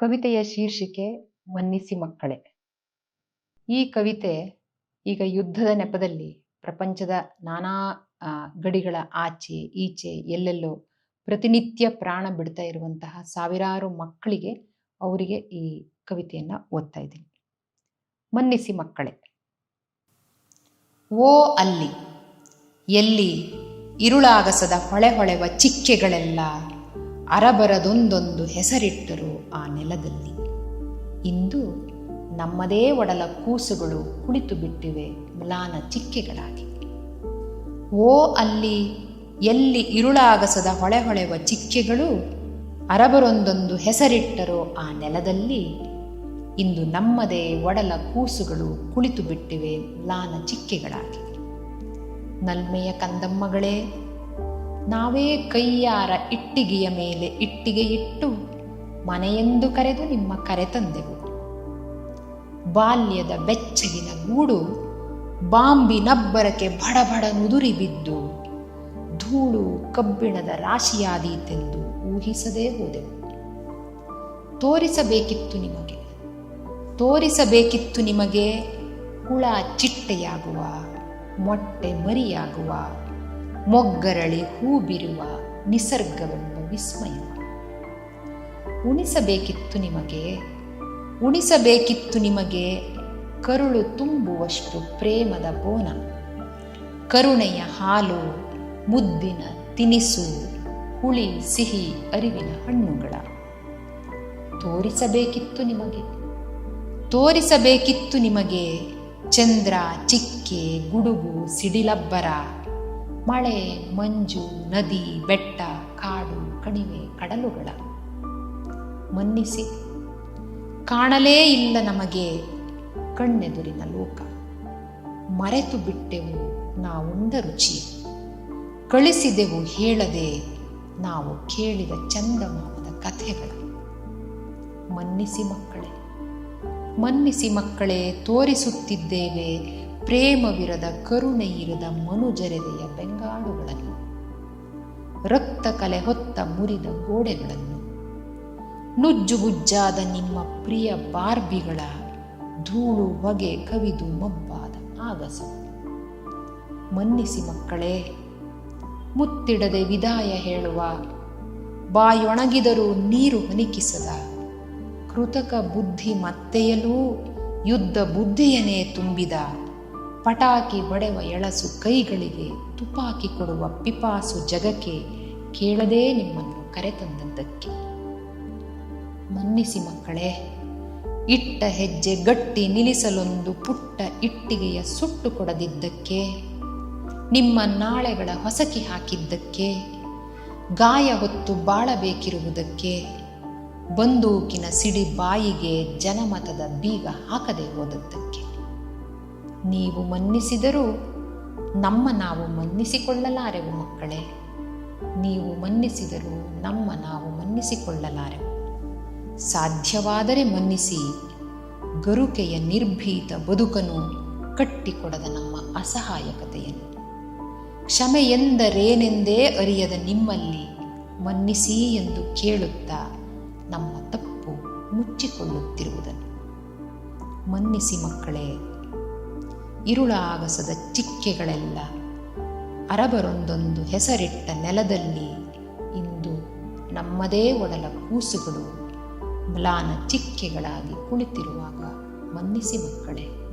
ಕವಿತೆಯ ಶೀರ್ಷಿಕೆ ಮನ್ನಿಸಿ ಮಕ್ಕಳೇ. ಈ ಕವಿತೆ ಈಗ ಯುದ್ಧದ ನೆಪದಲ್ಲಿ ಪ್ರಪಂಚದ ನಾನಾ ಗಡಿಗಳ ಆಚೆ, ಈಚೆ, ಎಲ್ಲೆಲ್ಲೋ ಪ್ರತಿನಿತ್ಯ ಪ್ರಾಣ ಬಿಡ್ತಾ ಇರುವಂತಹ ಸಾವಿರಾರು ಮಕ್ಕಳಿಗೆ ಅವರಿಗೆ ಈ ಕವಿತೆಯನ್ನ ಓದ್ತಾ ಇದ್ದೀನಿ. ಮನ್ನಿಸಿ ಮಕ್ಕಳೇ. ಓ ಅಲ್ಲಿ, ಎಲ್ಲಿ, ಇರುಳಾಗಸದ ಹೊಳೆ ಹೊಳೆವ ಚಿಕ್ಕೆಗಳೆಲ್ಲ ಅರಬರದೊಂದೊಂದು ಹೆಸರಿಟ್ಟರು ಆ ನೆಲದಲ್ಲಿ. ಇಂದು ನಮ್ಮದೇ ಒಡಲ ಕೂಸುಗಳು ಕುಳಿತು ಬಿಟ್ಟಿವೆ ಮ್ಲಾನ ಚಿಕ್ಕೆಗಳಾಗಿ. ಓ ಅಲ್ಲಿ, ಎಲ್ಲಿ ಇರುಳಾಗಸದ ಹೊಳೆ ಹೊಳೆವ ಚಿಕ್ಕೆಗಳು ಅರಬರೊಂದೊಂದು ಹೆಸರಿಟ್ಟರೋ ಆ ನೆಲದಲ್ಲಿ. ಇಂದು ನಮ್ಮದೇ ಒಡಲ ಕೂಸುಗಳು ಕುಳಿತು ಬಿಟ್ಟಿವೆ ಮ್ಲಾನ ಚಿಕ್ಕೆಗಳಾಗಿ. ನಲ್ಮೆಯ ಕಂದಮ್ಮಗಳೇ ನಾವೇ ಕೈಯಾರ ಇಟ್ಟಿಗೆಯ ಮೇಲೆ ಇಟ್ಟಿಗೆ ಇಟ್ಟು ಮನೆಯೆಂದು ಕರೆದು ನಿಮ್ಮ ಕರೆ ತಂದೆವು. ಬಾಲ್ಯದ ಬೆಚ್ಚಗಿನ ಗೂಡು ಬಾಂಬಿನಬ್ಬರಕ್ಕೆ ಬಡಬಡ ನುದುರಿ ಬಿದ್ದು ಧೂಳು ಕಬ್ಬಿಣದ ರಾಶಿಯಾದೀತೆಂದು ಊಹಿಸದೇ ಹೋದೆವು. ತೋರಿಸಬೇಕಿತ್ತು ನಿಮಗೆ ತೋರಿಸಬೇಕಿತ್ತು ನಿಮಗೆ ಹುಳ ಚಿಟ್ಟೆಯಾಗುವ, ಮೊಟ್ಟೆ ಮರಿಯಾಗುವ ಮೊಗ್ಗರಳಿ ಹೂ ಬಿರುವ ನಿಸರ್ಗವೆಂಬ ವಿಸ್ಮಯ. ಉಣಿಸಬೇಕಿತ್ತು ನಿಮಗೆ ಉಣಿಸಬೇಕಿತ್ತು ನಿಮಗೆ ಕರುಳು ತುಂಬುವಷ್ಟು ಪ್ರೇಮದ ಬೋನ. ಕರುಣೆಯ ಹಾಲು, ಮುದ್ದಿನ ತಿನಿಸು, ಹುಳಿ, ಸಿಹಿ, ಅರಿವಿನ ಹಣ್ಣುಗಳ. ತೋರಿಸಬೇಕಿತ್ತು ನಿಮಗೆ ತೋರಿಸಬೇಕಿತ್ತು ನಿಮಗೆ ಚಂದ್ರ, ಚಿಕ್ಕೆ, ಗುಡುಗು, ಸಿಡಿಲಬ್ಬರ ಮಳೆ, ಮಂಜು, ನದಿ, ಬೆಟ್ಟ, ಕಾಡು, ಕಣಿವೆ, ಕಡಲುಗಳ. ಮನ್ನಿಸಿ. ಕಾಣಲೇ ಇಲ್ಲ ನಮಗೆ ಕಣ್ಣೆದುರಿನ ಲೋಕ. ಮರೆತು ಬಿಟ್ಟೆವು ನಾವುಂದ ರುಚಿ. ಕಳಿಸಿದೆವು ಹೇಳದೆ ನಾವು ಕೇಳಿದ ಚಂದಮಾಮದ ಕಥೆಗಳ. ಮನ್ನಿಸಿ ಮಕ್ಕಳೇ. ಮನ್ನಿಸಿ ಮಕ್ಕಳೇ, ತೋರಿಸುತ್ತಿದ್ದೇವೆ ಪ್ರೇಮವಿರದ ಕರುಣೆ ಇರದ ಮನುಜರೆದೆಯ ಬೆಂಗಾಡುಗಳನ್ನು ರಕ್ತ ಕಲೆ ಹೊತ್ತ ಮುರಿದ ಗೋಡೆಗಳನ್ನು ನುಜ್ಜುಗುಜ್ಜಾದ ನಿಮ್ಮ ಪ್ರಿಯ ಬಾರ್ಬಿಗಳ ಧೂಳು ಹೊಗೆ ಕವಿದು ಮಬ್ಬಾದ ಆಗಸ ಮನ್ನಿಸಿ ಮಕ್ಕಳೇ, ಮುತ್ತಿಡದೆ ವಿದಾಯ ಹೇಳುವ, ಬಾಯೊಣಗಿದರೂ ನೀರು ಹನಿಕಿಸದ, ಕೃತಕ ಬುದ್ಧಿ ಮತ್ತೆಯಲೂ ಯುದ್ಧ ಬುದ್ಧಿಯನೇ ತುಂಬಿದ ಪಟಾಕಿ ಹೊಡೆವ ಎಳಸು ಕೈಗಳಿಗೆ, ತುಪಾಕಿ ಕೊಡುವ ಪಿಪಾಸು ಜಗಕ್ಕೆ ಕೇಳದೇ ನಿಮ್ಮನ್ನು ಕರೆತಂದದ್ದಕ್ಕೆ. ಮನ್ನಿಸಿ ಮಕ್ಕಳೇ, ಇಟ್ಟ ಹೆಜ್ಜೆ ಗಟ್ಟಿ ನಿಲ್ಲಿಸಲೊಂದು ಪುಟ್ಟ ಇಟ್ಟಿಗೆಯ ಸುಟ್ಟು ಕೊಡದಿದ್ದಕ್ಕೆ, ನಿಮ್ಮ ನಾಳೆಗಳ ಹೊಸಕಿ ಹಾಕಿದ್ದಕ್ಕೆ, ಗಾಯ ಹೊತ್ತು ಬಾಳಬೇಕಿರುವುದಕ್ಕೆ, ಬಂದೂಕಿನ ಸಿಡಿ ಬಾಯಿಗೆ ಜನಮತದ ಬೀಗ ಹಾಕದೆ ಹೋದದ್ದಕ್ಕೆ. ನೀವು ಮನ್ನಿಸಿದರೂ ನಮ್ಮ ನಾವು ಮನ್ನಿಸಿಕೊಳ್ಳಲಾರೆವು ಮಕ್ಕಳೇ. ನೀವು ಮನ್ನಿಸಿದರೂ ನಮ್ಮ ನಾವು ಮನ್ನಿಸಿಕೊಳ್ಳಲಾರೆವು. ಸಾಧ್ಯವಾದರೆ ಮನ್ನಿಸಿ, ಗರುಕೆಯ ನಿರ್ಭೀತ ಬದುಕನ್ನು ಕಟ್ಟಿಕೊಡದ ನಮ್ಮ ಅಸಹಾಯಕತೆಯನ್ನು. ಕ್ಷಮೆ ಎಂದರೇನೆಂದೇ ಅರಿಯದ ನಿಮ್ಮಲ್ಲಿ ಮನ್ನಿಸಿ ಎಂದು ಕೇಳುತ್ತಾ ನಮ್ಮ ತಪ್ಪು ಮುಚ್ಚಿಕೊಳ್ಳುತ್ತಿರುವುದನ್ನು. ಮನ್ನಿಸಿ ಮಕ್ಕಳೇ ಇರುಳಾಗಸದ ಚಿಕ್ಕೆಗಳೆಲ್ಲ ಅರಬರೊಂದೊಂದು ಹೆಸರಿಟ್ಟ ನೆಲದಲ್ಲಿ ಇಂದು ನಮ್ಮದೇ ಒಡಲ ಕೂಸುಗಳು ಮ್ಲಾನ ಚಿಕ್ಕೆಗಳಾಗಿ ಕುಳಿತಿರುವಾಗ ಮನ್ನಿಸಿ ಮಕ್ಕಳೇ